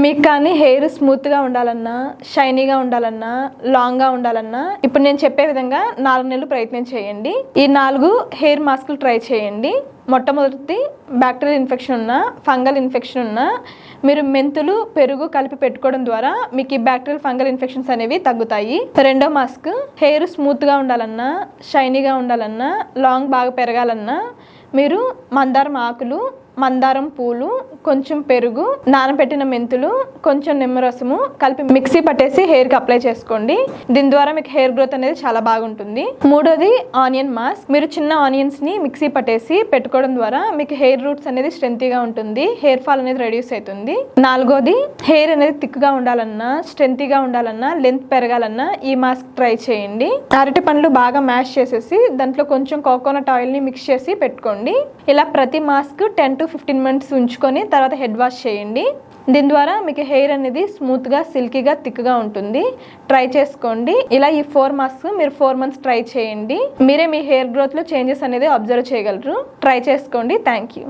మీకు కానీ హెయిర్ స్మూత్గా ఉండాలన్నా షైనీగా ఉండాలన్నా లాంగ్గా ఉండాలన్నా ఇప్పుడు నేను చెప్పే విధంగా నాలుగు నెలలు ప్రయత్నం చేయండి. ఈ నాలుగు హెయిర్ మాస్కులు ట్రై చేయండి. మొట్టమొదటి బ్యాక్టీరియల్ ఇన్ఫెక్షన్ ఉన్న ఫంగల్ ఇన్ఫెక్షన్ ఉన్న మీరు మెంతులు పెరుగు కలిపి పెట్టుకోవడం ద్వారా మీకు ఈ బ్యాక్టీరియల్ ఫంగల్ ఇన్ఫెక్షన్స్ అనేవి తగ్గుతాయి. రెండో మాస్క్ హెయిర్ స్మూత్గా ఉండాలన్నా షైనీగా ఉండాలన్నా లాంగ్ బాగా పెరగాలన్నా మీరు మందారం ఆకులు మందారం పూలు కొంచెం పెరుగు నానబెట్టిన మెంతులు కొంచెం నిమ్మరసము కలిపి మిక్సీ పట్టేసి హెయిర్కి అప్లై చేసుకోండి. దీని ద్వారా మీకు హెయిర్ గ్రోత్ అనేది చాలా బాగుంటుంది. మూడోది ఆనియన్ మాస్క్. మీరు చిన్న ఆనియన్స్ని మిక్సీ పట్టేసి పెట్టుకోవడం ద్వారా మీకు హెయిర్ రూట్స్ అనేది స్ట్రెంతీగా ఉంటుంది. హెయిర్ ఫాల్ అనేది రెడ్యూస్ అవుతుంది. నాలుగోది హెయిర్ అనేది థిక్గా ఉండాలన్నా స్ట్రెంతీగా ఉండాలన్నా లెంత్ పెరగాలన్నా ఈ మాస్క్ ట్రై చేయండి. అరటి పండ్లు బాగా మ్యాష్ చేసేసి దాంట్లో కొంచెం కోకోనట్ ఆయిల్ని మిక్స్ చేసి పెట్టుకోండి. ఇలా ప్రతి mask ten to fifteen minutes ఉంచుకొని తర్వాత హెడ్ వాష్ చేయండి. దీని ద్వారా మీకు హెయిర్ అనేది స్మూత్గా సిల్కీగా థిక్గా ఉంటుంది. ట్రై చేసుకోండి. ఇలా ఈ ఫోర్ మాస్క్ మీరు ఫోర్ మంత్స్ ట్రై చేయండి. మీరే మీ హెయిర్ గ్రోత్లో చేంజెస్ అనేది అబ్జర్వ్ చేయగలరు. ట్రై చేసుకోండి. Thank you